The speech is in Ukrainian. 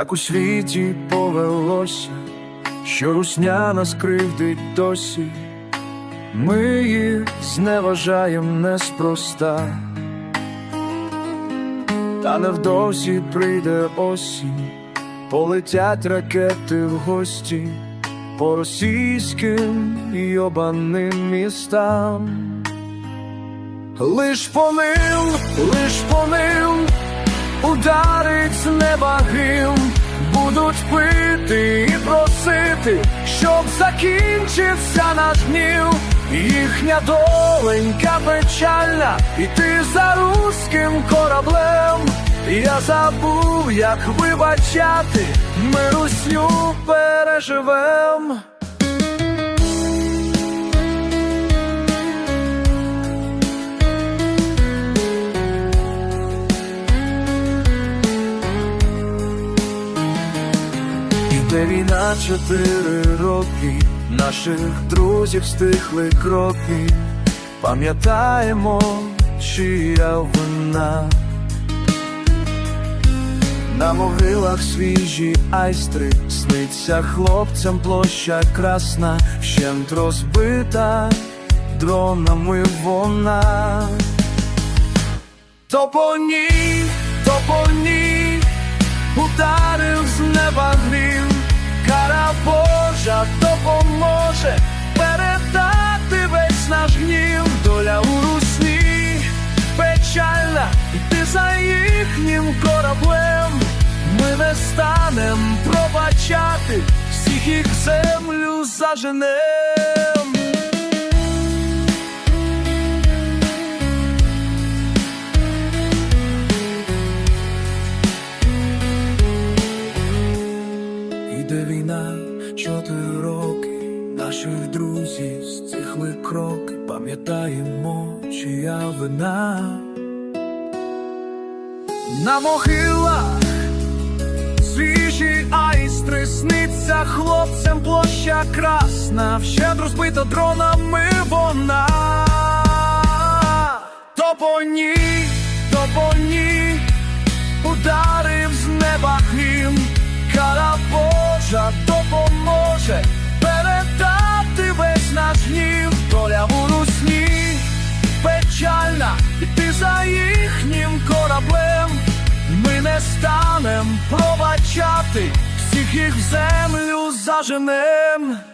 як у світі повелося, що русня нас кривдить досі, ми їх зневажаєм неспроста, та невдовзі прийде осінь, полетять ракети в гості по російським йобаним містам. Лиш понил, лиш понил, ударить з неба грім, будуть пити і просити, щоб закінчився наш гнів, їхня доленька печальна, і ти за руським кораблем. Я забув, як вибачати, ми русню переживем. Іде війна чотири роки, наших друзів стихли кроки, пам'ятаємо, чия вина. На могилах свіжі айстри, сниться хлопцям площа красна, вщент розбита дронами вона. То по ній, то по ній ударив з неба грім, кара Божа допоможе передати весь наш гнів, доля у русні печальна, ти за їхнім кораблем. Ми не станем пробачати, всіх їх землю заженем. Чотири роки, наших друзів стихли кроки, пам'ятаємо, чия вина. На могилах свіжі айстри сниться хлопцям площа красна, вщент розбита дронами вона. То по ній, то по ній ударив з неба грім, кара Божа допоможе передати весь наш гнів, доля у русні печальна, і ти за їхнім кораблем. Ми не станем пробачати, всіх їх в землю заженем.